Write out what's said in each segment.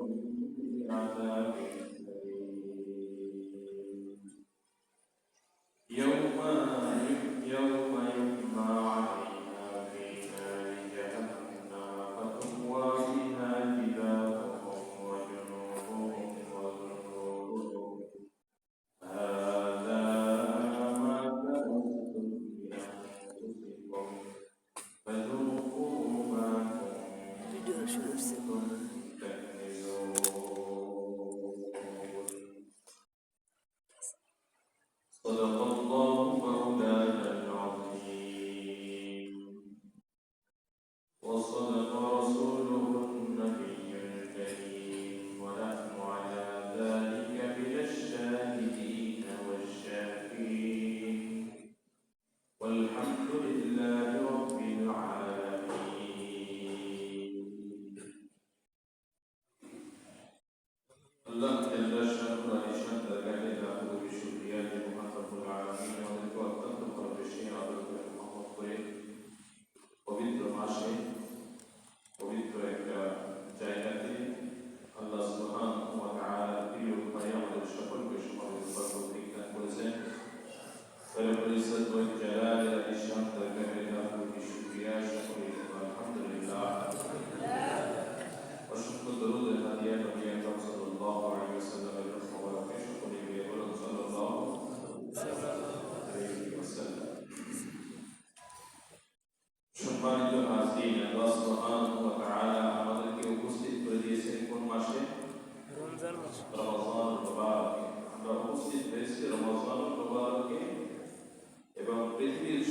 嗯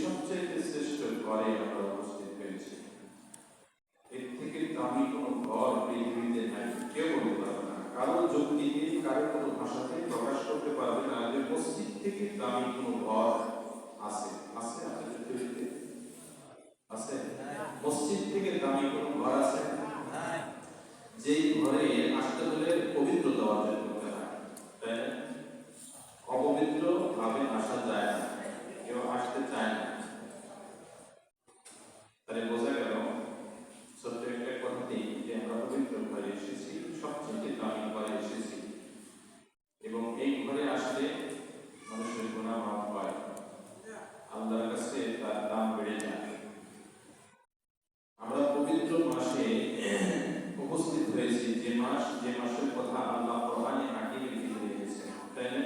সবচেয়ে শ্রেষ্ঠ ঘরে আমরা উপস্থিত হয়েছি এর থেকে দামি কোনো ঘর পৃথিবীতে নাই কেউ বলতে পারবে না কারও যুক্তি দিয়ে কারও কোনো ভাষাতে প্রকাশ করতে পারবে না যে মসজিদ থেকে দামি কোনো ঘর আছে আছে আপনাদের পৃথিবীতে আছে মসজিদ থেকে দামি কোনো ঘর আছে যেই ঘরে আসতে হলে পবিত্রতা অর্জন করতে হয় তাই? অপবিত্র ভাবে আসা যায় না কেউ আসতে চায় না তাহলে বোঝা গেল সত্য একটা কথাতেই যে আমরা পবিত্র ঘরে এসেছি সবচেয়ে দামি ঘরে এসেছি এবং এই ঘরে আসলে মানুষের গুণা মাফ পায় আল্লাহর কাছে তার দাম বেড়ে যায় আমরা পবিত্র মাসে উপস্থিত হয়েছি যে মাস যে মাসের কথা আল্লাহ কোরআনে হাকিমের ভিতরে রেখেছেন তাই না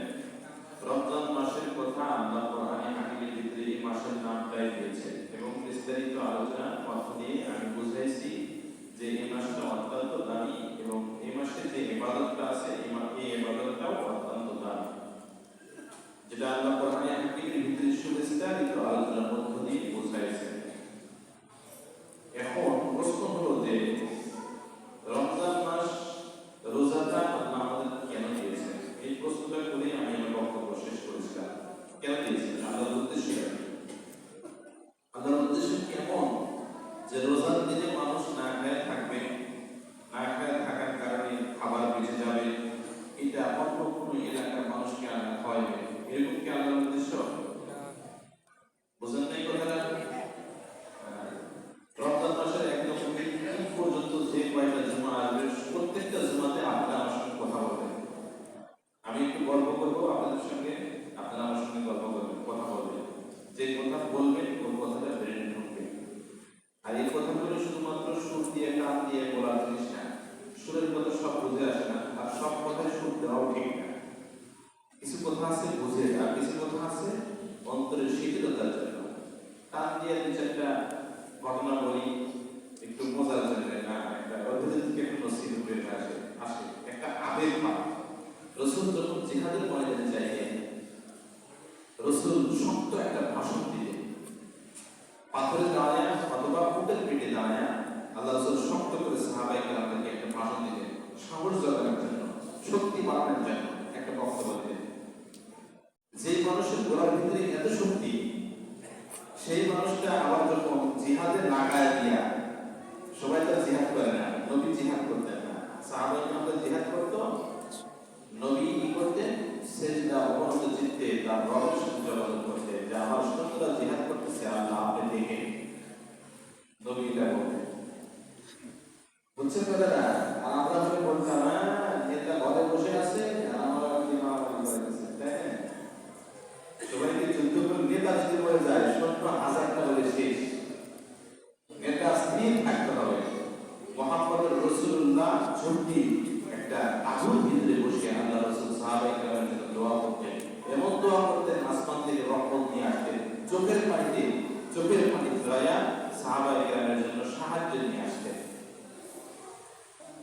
রমজান মাসের কথা আল্লাহ কোরআনে হাকিমের ভিতরে এই মাসের নামটাই দিয়েছেন এবং বিস্তারিত আলোচনা মধ্য দিয়ে আমি বুঝাইছি যে এই মাসটা অত্যন্ত দামি এবং এই মাসে যে ইবাদতটা আছে এই ইবাদতটাও অত্যন্ত দামি যেটা আল্লাহ কোরআনে হাকিমের ভিতরে সুবিস্তারিত আলোচনার মধ্য দিয়ে বুঝাইছেন এখন প্রশ্ন হলো যে রমজান মাস রোজাটা আল্লাহ আমাদের কেন দিয়েছেন এই প্রশ্নটা করে আমি আমার বক্তব্য শেষ করেছিলাম কেন দিয়েছেন আল্লাহর উদ্দেশ্য কি? আল্লাহর উদ্দেশ্য কেমন যে রোজার দিনে মানুষ না খায় থাকবে না খায় থাকার কারণে খাবার বেঁচে যাবে এটা অন্য কোনো এলাকার মানুষকে আল্লাহ খাওয়াবে এরকম কি আল্লাহর উদ্দেশ্য বুঝেন নাই কথাটা রমজান মাসের একদম তিন পর্যন্ত যে কয়টা জুমা আসবে প্রত্যেকটা জুমাতে আপনারা আমার সঙ্গে কথা বলবেন আমি একটু গল্প করব আপনাদের সঙ্গে আপনারা আমার সঙ্গে গল্প করবেন কথা বলবেন যে কথা বলবেন ওই কথাটা ব্রেনে ঢুকবে আর এই কথাগুলো শুধুমাত্র সুর দিয়ে কান দিয়ে বলার জিনিস না সুরের কথা সব বুঝে আসে না আর সব কথায় সুর দেওয়াও ঠিক না কিছু কথা আছে বুঝে আর কিছু কথা আছে অন্তরের শিথিলতার জন্য। কান দিয়ে দু ঘটনা বলি, একটু মজার জন্য না, একটা অধ্যয়ন থেকে একটু বের আসে আসে, একটা আবেগ ভাব রসুল যখন জিহাদের ময়দানে চাইলেন, রসুল শক্ত একটা ভাষণ দিলেন। পাথরে দাঁড়ায় অথবা বুকের পেটে দাঁড়ায় আল্লাহ রসুল শক্ত করে সাহাবাই কালামদেরকে একটা ভাষণ দিলেন। সাহস জগানোর জন্য, শক্তি বাড়ানোর জন্য একটা বক্তব্য দিলেন যেই মানুষের গোড়ার ভিতরে এত শক্তি, সেই মানুষটা আবার যখন জিহাদে লাগায় দিয়া, সবাই তো জিহাদ করে না, নবী জিহাদ করতেন না। সাহাবাই আমরা জিহাদ করতো, নবী কি করতেন? সেজদা অবনত চিত্তে তার রবের সঙ্গে যোগাযোগ করতেন যে আমার শত্রুরা জিহাদ করতেছে, আল্লাহ আপনি দেখে নবী এটা বলতেন। বুঝছেন কথাটা আর আমরা হলে বলতাম না সত্যি একটা আগুন ভিতরে বসে আল্লাহ রসুল সাহাবাই কেরামের জন্য দোয়া করতেন এমন দোয়া করতেন আসমান থেকে রহমত নিয়ে আসতেন চোখের পানিতে চোখের পানি দয়া সাহাবাই কেরামের জন্য সাহায্য নিয়ে আসতেন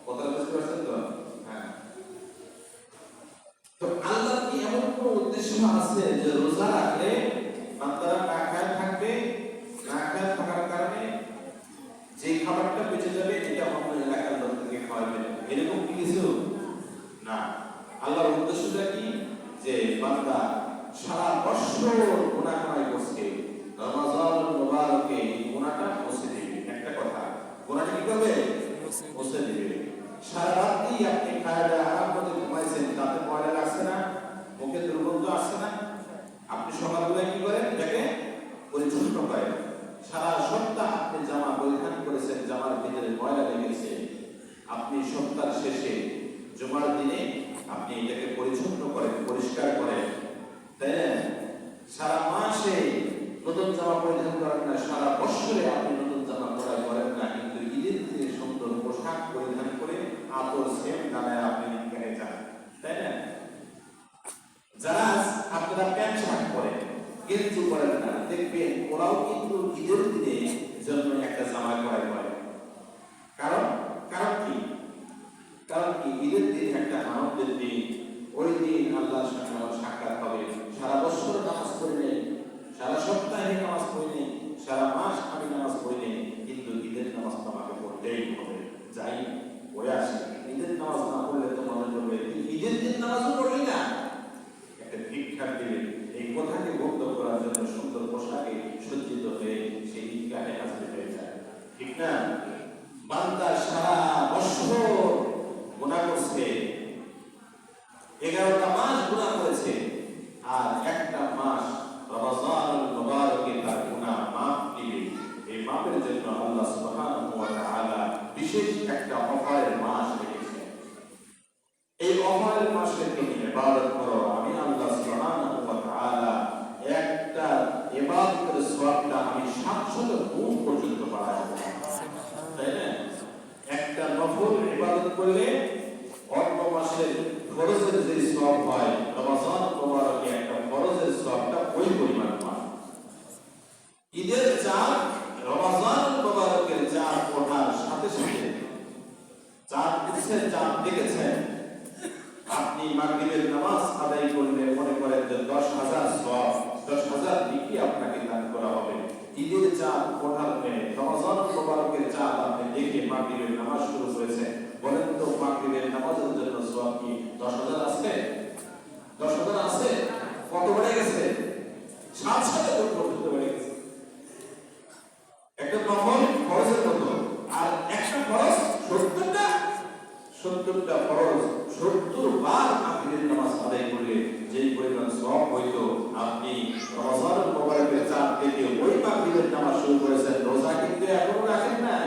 কথাটা বুঝতে পারছেন তো হ্যাঁ তো আল্লাহ কি এমন কোন আছে যে রোজা রাখলে বান্দারা না খায় থাকবে না খায় থাকার কারণে যে খাবারটা বেঁচে যাবে, এটা অন্য এলাকার লোকদেরকে খাওয়াবে। এরকম কিছু? না। আল্লাহর উদ্দেশ্যটা কি? যে বান্দা সারা বছর গুনাহ কামাই করছে রমাজান মুবারকে এই গুনাহটা মুছে দিবে। একটা কথা, গুনাহটা কি করবে? মুছে দিবে। সারা রাত্রি আপনি খায় আরাম করে ঘুমাইছেন, তাতে পয়লা লাগছে না? মুখে দুর্গন্ধ আসছে না। আপনি সকালবেলা কি করেন? এটাকে পরিচ্ছন্ন করেন। সারা সপ্তাহ আপনি জামা পরিধান করেছেন, জামার ভিতরে ময়লা লেগেছে। আপনি সপ্তাহ শেষে জুমার দিনে আপনি এটাকে পরিচ্ছন্ন করেন, পরিষ্কার করেন। তাই না? সারা মাসে নতুন জামা পরিধান করেন না, সারা বছরে আপনি নতুন জামা পরাই করেন না, কিন্তু ঈদের দিনে সুন্দর পোশাক পরিধান করে আতর সেম গানায় আপনি ঈদগাহে যান তাই না যারা আপনারা প্যান্ট শার্ট পরে, গেঞ্জি পরেন না, দেখবেন ওরাও কিন্তু ঈদের দিনে জন্য একটা জামা পরাই করে। হ্যাঁ ফরজের হয়, রমজান মোবারকে একটা ফরজের সওয়াবটা ওই পরিমাণ হয়। ঈদের চাঁদ, রমজান মোবারকের চাঁদ ওঠার সাথে সাথে চাঁদ দেখছেন চাঁদ দেখেছেন আপনি মাগরিবের নামাজ আদায় করলে মনে করেন যে দশ হাজার সব দশ হাজার দিকে আপনাকে দান করা হবে। ঈদের চাঁদ ওঠার মেয়ে রমজান মোবারকের চাঁদ আপনি দেখে মাগরিবের নামাজ শুরু করেছে বলেন তো মাগরিবের নামাজের জন্য সব কি? দশ হাজার আছে? দশ হাজার আছে? কত বেড়ে গেছে? সাত সাথে পর্যন্ত বেড়ে গেছে? একটা নফল খরচের মতো। আর একটা খরচ সত্তরটা? সত্তরটা ফরজ সত্তর বার আখিরের নামাজ আদায় করলে যেই পরিমাণ সব হইতো আপনি রমজান মোবারকের চাঁদ থেকে ওই মাগরিবের নামাজ শুরু করেছেন। রোজা কিন্তু এখনও রাখেন নাই।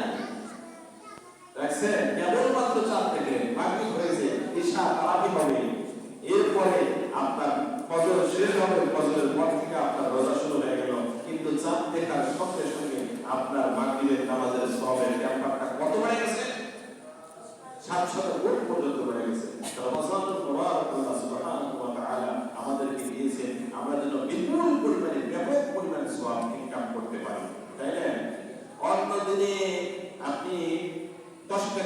কেবলমাত্র চাঁদ থেকে মাগরিব হয়েছে, ঈশা তারাবি হবে। এরপরে আপনার ফজর শেষ হবে, ফজরের পর থেকে আপনার রোজা শুরু হয়ে গেল। কিন্তু চাঁদ দেখার সঙ্গে সঙ্গে আপনার মাগরিবের নামাজের সবের ব্যাপারটা কত বেড়ে গেছে? সাতশত কোটি পর্যন্ত বেড়ে গেছে। রমজানুল